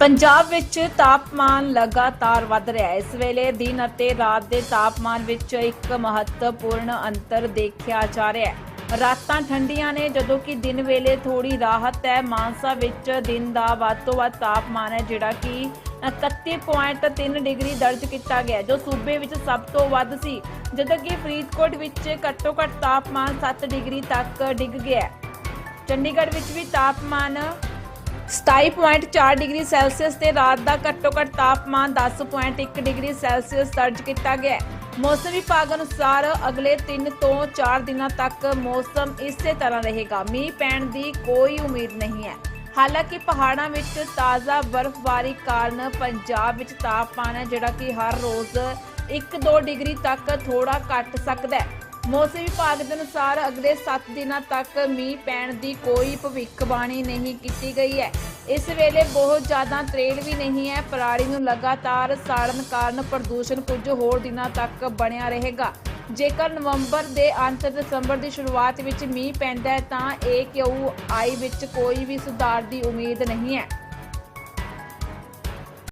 ਪੰਜਾਬ ਵਿੱਚ ਤਾਪਮਾਨ ਲਗਾਤਾਰ ਵੱਧ ਰਿਹਾ ਹੈ। ਇਸ ਵੇਲੇ ਦਿਨ ਅਤੇ ਰਾਤ ਦੇ ਤਾਪਮਾਨ ਵਿੱਚ ਇੱਕ ਮਹੱਤਵਪੂਰਨ ਅੰਤਰ ਦੇਖਿਆ ਜਾ ਰਿਹਾ ਹੈ। ਰਾਤਾਂ ਠੰਡੀਆਂ ਨੇ, ਜਦੋਂ ਕਿ ਦਿਨ ਵੇਲੇ ਥੋੜੀ ਰਾਹਤ ਹੈ। ਮਾਨਸਾ ਵਿੱਚ ਦਿਨ ਦਾ ਵੱਧ ਤੋਂ ਵੱਧ ਤਾਪਮਾਨ ਹੈ, ਜਿਹੜਾ ਕਿ 31.3 ਡਿਗਰੀ ਦਰਜ ਕੀਤਾ ਗਿਆ, ਜੋ ਸੂਬੇ ਵਿੱਚ ਸਭ ਤੋਂ ਵੱਧ ਸੀ, ਜਦੋਂ ਕਿ ਫਰੀਦਕੋਟ ਵਿੱਚ ਘੱਟੋ ਘੱਟ ਤਾਪਮਾਨ 7 ਡਿਗਰੀ ਤੱਕ ਡਿੱਗ ਗਿਆ ਚੰਡੀਗੜ੍ਹ ਵਿੱਚ ਵੀ ਤਾਪਮਾਨ 27.4 ਡਿਗਰੀ ਸੈਲਸੀਅਸ ਤੇ ਰਾਤ ਦਾ ਘੱਟੋ ਘੱਟ ਤਾਪਮਾਨ 10.1 ਡਿਗਰੀ ਸੈਲਸੀਅਸ ਦਰਜ ਕੀਤਾ ਗਿਆ ਹੈ। ਮੌਸਮ ਵਿਭਾਗ ਅਨੁਸਾਰ ਅਗਲੇ 3 ਤੋਂ 4 ਦਿਨਾਂ ਤੱਕ ਮੌਸਮ ਇਸੇ ਤਰ੍ਹਾਂ ਰਹੇਗਾ। ਮੀਂਹ ਪੈਣ ਦੀ ਕੋਈ ਉਮੀਦ ਨਹੀਂ ਹੈ। ਹਾਲਾਂਕਿ ਪਹਾੜਾਂ ਵਿੱਚ ਤਾਜ਼ਾ ਬਰਫ਼ਬਾਰੀ ਕਾਰਨ ਪੰਜਾਬ ਵਿੱਚ ਤਾਪਮਾਨ ਹੈ ਜਿਹੜਾ ਕਿ ਹਰ ਰੋਜ਼ 1-2 ਡਿਗਰੀ ਤੱਕ ਥੋੜਾ ਘਟ ਸਕਦਾ ਹੈ। ਮੌਸਮ ਵਿਭਾਗ ਦੇ ਅਨੁਸਾਰ ਅਗਲੇ 7 ਦਿਨਾਂ ਤੱਕ ਮੀਂਹ ਪੈਣ ਦੀ ਕੋਈ ਭਵਿੱਖਬਾਣੀ ਨਹੀਂ ਕੀਤੀ ਗਈ ਹੈ। ਇਸ ਵੇਲੇ ਬਹੁਤ ਜ਼ਿਆਦਾ ਤਰੇਲ ਵੀ ਨਹੀਂ ਹੈ। ਪਰਾਲੀ ਨੂੰ ਲਗਾਤਾਰ ਸਾੜਨ ਕਾਰਨ ਪ੍ਰਦੂਸ਼ਣ ਕੁਝ ਹੋਰ ਦਿਨਾਂ ਤੱਕ ਬਣਿਆ ਰਹੇਗਾ। ਜੇਕਰ ਨਵੰਬਰ ਦੇ ਅੰਤ ਦਸੰਬਰ ਦੀ ਸ਼ੁਰੂਆਤ ਵਿੱਚ ਮੀਂਹ ਪੈਂਦਾ ਹੈ ਤਾਂ ਇਹ ਕਿਉ ਆਈ ਵਿੱਚ ਕੋਈ ਵੀ ਸੁਧਾਰ ਦੀ ਉਮੀਦ ਨਹੀਂ ਹੈ।